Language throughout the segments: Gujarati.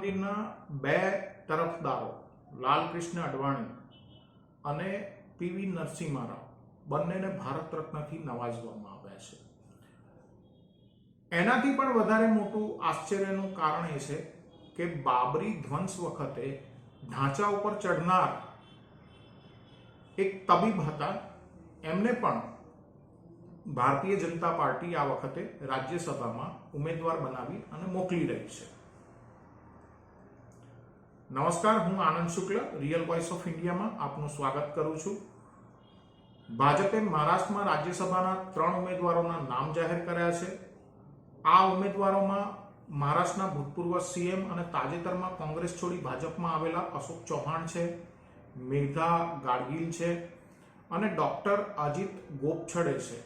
મંદિરના બે તરફદારો, લાલકૃષ્ણ અડવાણી અને પીવી નરસિંહ રાવ બંનેને ભારત રત્નથી નવાજવામાં આવ્યા છે. એનાથી પણ વધારે મોટું આશ્ચર્યનું કારણ એ છે કે બાબરી ધ્વંસ વખતે ઢાંચા ઉપર ચઢનાર એક તબીબ હતા. એમને પણ ભારતીય જનતા પાર્ટી આ વખતે રાજ્યસભામાં ઉમેદવાર બનાવી અને મોકલી રહી છે. નમસ્કાર, હું Anand Shukla real voice of ઇન્ડિયામાં આપનું સ્વાગત કરું છું. ભાજપે મહારાષ્ટ્રમાં રાજ્યસભાના ત્રણ ઉમેદવારોના નામ જાહેર કર્યા છે. આ ઉમેદવારોમાં મહારાષ્ટ્રના ભૂતપૂર્વ સીએમ અને તાજેતરમાં કોંગ્રેસ છોડી ભાજપમાં આવેલા અશોક ચૌહાણ છે, મેઘા ગાડગીલ છે અને ડોક્ટર અજીત ગોપછડે છે.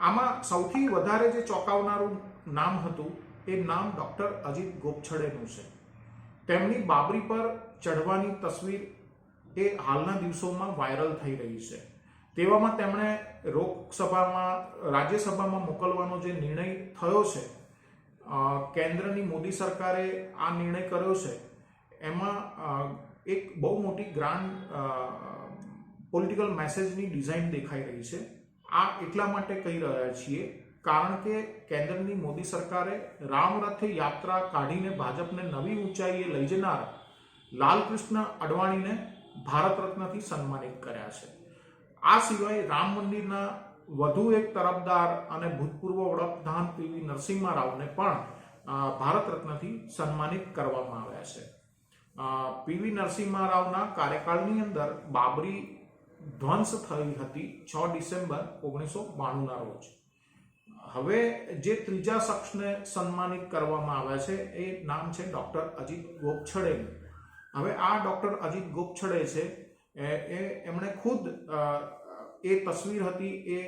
આમાં સૌથી વધારે જે ચોંકાવનારું નામ હતું, એ નામ ડોક્ટર અજીત ગોપછડેનું છે. તેમની બાબરી પર ચઢવાની તસવીર એ હાલના દિવસોમાં વાયરલ થઈ રહી છે. તેવામાં તેમણે લોકસભામાં, રાજ્યસભામાં મોકલવાનો જે નિર્ણય થયો છે કેન્દ્રની મોદી સરકારે આ નિર્ણય કર્યો છે, એમાં એક બહુ મોટી ગ્રાન્ડ પોલિટિકલ મેસેજની ડિઝાઇન દેખાઈ રહી છે. આ એટલા માટે કહી રહ્યા છીએ કારણ કે કેન્દ્રની મોદી સરકારે રામરથ યાત્રા કાઢીને ભાજપને નવી ઊંચાઈએ લઈ જનાર લાલકૃષ્ણ અડવાણીને ભારત રત્નથી સન્માનિત કર્યા છે. આ સિવાય રામ મંદિરના વધુ એક તરફદાર અને ભૂતપૂર્વ વડાપ્રધાન પીવી નરસિંહ રાવને પણ ભારત રત્નથી સન્માનિત કરવામાં આવ્યા છે. પીવી નરસિંહ રાવના કાર્યકાળની અંદર બાબરી ધ્વંસ થઈ હતી છ ડિસેમ્બર ઓગણીસો બાણુંના રોજ. હવે જે ત્રીજા શખ્સને સન્માનિત કરવામાં આવ્યા છે, એ નામ છે ડૉક્ટર અજીત ગોપછડેનું હવે આ ડૉક્ટર અજીત ગોપછડે છે, એ એમણે ખુદ એ તસવીર હતી, એ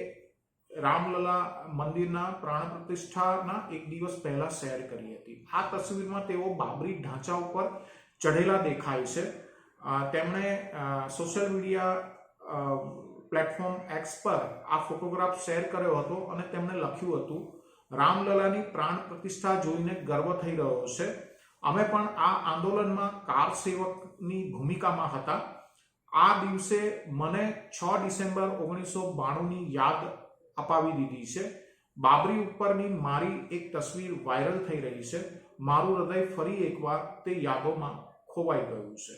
રામલલા મંદિરના પ્રાણ પ્રતિષ્ઠાના એક દિવસ પહેલા શેર કરી હતી. આ તસવીરમાં તેઓ બાબરી ઢાંચા ઉપર ચઢેલા દેખાય છે. તેમણે સોશિયલ મીડિયા પ્લેટફોર્મ એક્સ પર આ ફોટોગ્રાફ શેર કર્યો હતો અને તેમણે લખ્યું હતું, રામલલાની પ્રાણ પ્રતિષ્ઠા જોઈને ગર્વ થઈ રહ્યો છે. અમે પણ આ આંદોલનમાં કાર સેવકની ભૂમિકામાં હતા. આ દિવસે મને છ ડિસેમ્બર ઓગણીસો બાણુંની યાદ અપાવી દીધી છે. બાબરી ઉપરની મારી એક તસવીર વાયરલ થઈ રહી છે. મારું હૃદય ફરી એકવાર તે યાદોમાં ખોવાઈ ગયું છે.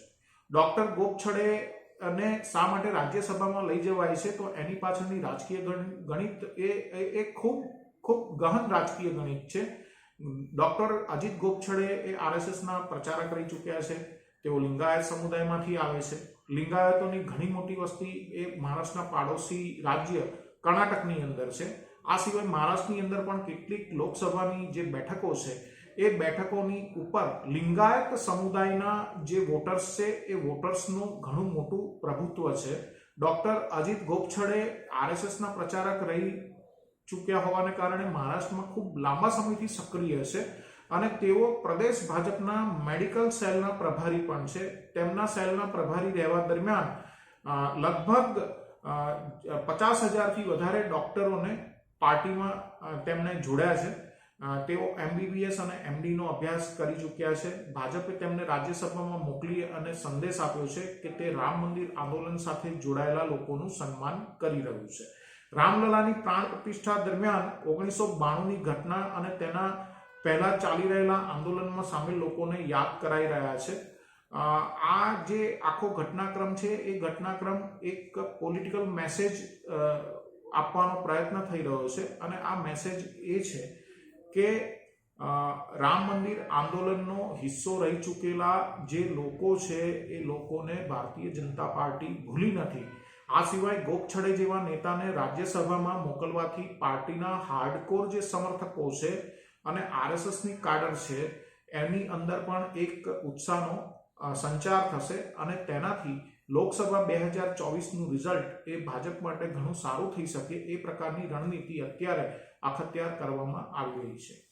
ડોક્ટર ગોપછડે અને શા માટે રાજ્યસભામાં લઈ જવાય છે, તો એની પાછળની રાજકીય ગણ- ગણિત એ- એ ખૂબ ખૂબ ગહન રાજકીય ગણિત છે. ડોક્ટર અજીત ગોપછડે એ આરએસએસના પ્રચારક રહી ચૂક્યા છે. તેઓ લિંગાયત સમુદાયમાંથી આવે છે. લિંગાયતોની ઘણી મોટી વસ્તી એ મહારાષ્ટ્રના પાડોશી રાજ્ય કર્ણાટકની અંદર છે. આ સિવાય મહારાષ્ટ્રની અંદર પણ કેટલીક લોકસભાની જે બેઠકો છે એ બેઠકોની ઉપર લિંગાયત સમુદાયના જે વોટર્સ છે, એ વોટર્સનું ઘણું મોટું પ્રભુત્વ છે. ડોક્ટર અજીત ગોપછડે આરએસએસના પ્રચારક રહી ચૂક્યા હોવાને કારણે મહારાષ્ટ્રમાં ખૂબ લાંબા સમયથી સક્રિય છે અને તેઓ પ્રદેશ ભાજપના મેડિકલ સેલના પ્રભારી પણ છે. તેમના સેલના પ્રભારી રહેવા દરમિયાન લગભગ પચાસ હજારથી વધારે ડોક્ટરોને પાર્ટીમાં તેમણે જોડ્યા છે. તેઓ એમબીબીએસ અને એમડીનો અભ્યાસ કરી ચૂક્યા છે. ભાજપે તેમને રાજ્યસભામાં મોકલી અને સંદેશ આપ્યો છે કે તે રામ મંદિર આંદોલન સાથે જોડાયેલા લોકોનું સન્માન કરી રહ્યું છે. રામલલાની પ્રાણ પ્રતિષ્ઠા દરમિયાન ઓગણીસો બાણુંની ઘટના અને તેના પહેલા ચાલી રહેલા આંદોલનમાં સામેલ લોકોને યાદ કરાઈ રહ્યા છે. આ જે આખો ઘટનાક્રમ છે, એ ઘટનાક્રમ એક પોલિટિકલ મેસેજ આપવાનો પ્રયત્ન થઈ રહ્યો છે અને આ મેસેજ એ છે કે રામ મંદિર આંદોલનનો હિસ્સો રહી ચૂકેલા જે લોકો છે, એ લોકોને ભારતીય જનતા પાર્ટી ભૂલી નથી. આ સિવાય ગોપછડે જેવા નેતાને રાજ્યસભામાં મોકલવાથી પાર્ટીના હાર્ડકોર જે સમર્થકો છે અને આરએસએસની કાડર છે, એની અંદર પણ એક ઉત્સાહનો સંચાર થશે અને તેનાથી લોકસભા બે હજાર ચોવીસનું રિઝલ્ટ એ ભાજપ માટે ઘણું સારું થઈ શકે એ પ્રકારની રણનીતિ અત્યારે અખત્યાર કરવામાં આવી રહી છે.